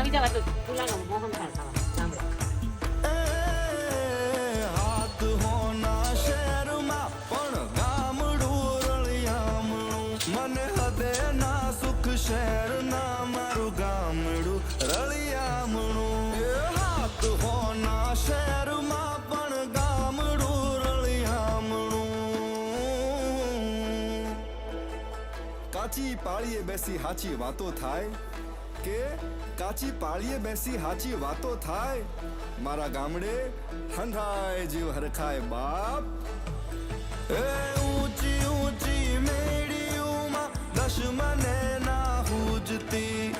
આવી જવા તો પુલાનો મોહન થાળ ખાવા. હદે ના મારું ગામડું રળિયામણું. હાથ હોના શહેરમાં પણ ગામડું રળિયામણું. કાચી પાળીએ બેસી હાચી વાતો થાય. કે કાચી પાળીએ બેસી હાચી વાતો થાય? મારા ગામડે હંધાય જીવ હરખાય બાપ. એ ઊંચી ઊંચી મેડીઓમાં દશમને ના હુજતી.